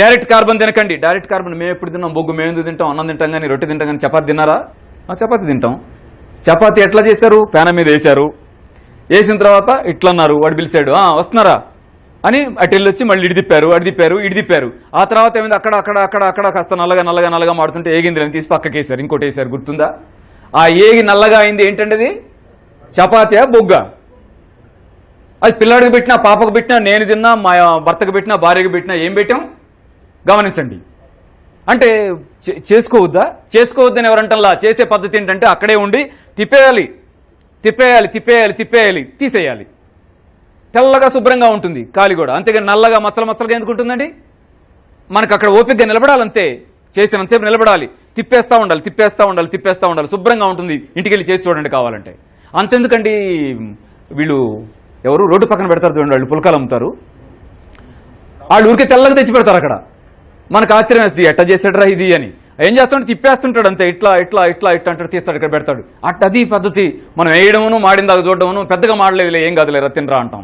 Direct carbon తినకండి. Direct carbon మేము ఎప్పుడు తిన్నాం? బొగ్గు మేము ఎందుకు తింటాం? అన్నం తింటాం కానీ రొట్టె తింటాం కానీ చపాతి తిన్నారా? ఆ, చపాతి తింటాం. చపాతి ఎట్లా చేశారు? పేన మీద వేశారు. వేసిన తర్వాత ఇట్లా అన్నారు వాడు పిలిచాడు వస్తున్నారా? అని అటు వెళ్ళి వచ్చి మళ్ళీ ఇడిదిప్పారు అడిదిప్పారు ఇడిదిప్పారు ఆ తర్వాత ఏమైంది? అక్కడ అక్కడ అక్కడ అక్కడ కాస్త నల్లగా నల్లగా నల్లగా మాడుతుంటే ఏగింది అని తీసి పక్కకి వేసారు ఇంకోటి వేసారు గుర్తుందా? ఆ ఏగి నల్లగా అయింది ఏంటంటే అది? చపాతీయా బొగ్గ? అది పిల్లాడికి పెట్టినా పాపకు పెట్టినా నేను తిన్నా మా భర్తకు పెట్టినా భార్యకు పెట్టినా ఏం పెట్టాం? గమనించండి. అంటే చే- చేసుకోవద్దా? చేసుకోవద్దని ఎవరంటల్లా చేసే పద్ధతి ఏంటంటే అక్కడే ఉండి తిప్పేయాలి. తిప్పేయాలి తిప్పేయాలి తిప్పేయాలి తీసేయాలి. తెల్లగా శుభ్రంగా ఉంటుంది కాలి కూడా అంతేగాని నల్లగా మచ్చల మచ్చలుగా ఎందుకు ఉంటుందండి? మనకు అక్కడ ఓపికగా నిలబడాలంతే. చేసినంతసేపు నిలబడాలి. తిప్పేస్తూ ఉండాలి తిప్పేస్తూ ఉండాలి తిప్పేస్తూ ఉండాలి. శుభ్రంగా ఉంటుంది. ఇంటికి వెళ్ళి చేసి చూడండి కావాలంటే. అంతెందుకండి? వీళ్ళు ఎవరు? రోడ్డు పక్కన పెడతారు చూడండి వాళ్ళు పులకాలు అమ్ముతారు. వాళ్ళు ఊరికే తెల్లగా తెచ్చి పెడతారు అక్కడ. మనకు ఆశ్చర్యం వేస్తుంది ఎట్ట చేసాడరా ఇది అని. ఏం చేస్తాడు? తిప్పేస్తుంటాడు అంతే. ఇట్లా ఇట్లా ఇట్లా ఇట్లా అంటాడు తీస్తాడు ఇక్కడ పెడతాడు. అట్ట అది పద్ధతి. మనం వేయడమును మాడిందాక చూడడమును పెద్దగా మాడలేదులే ఏం కాదులే రతిన్రా అంటాం.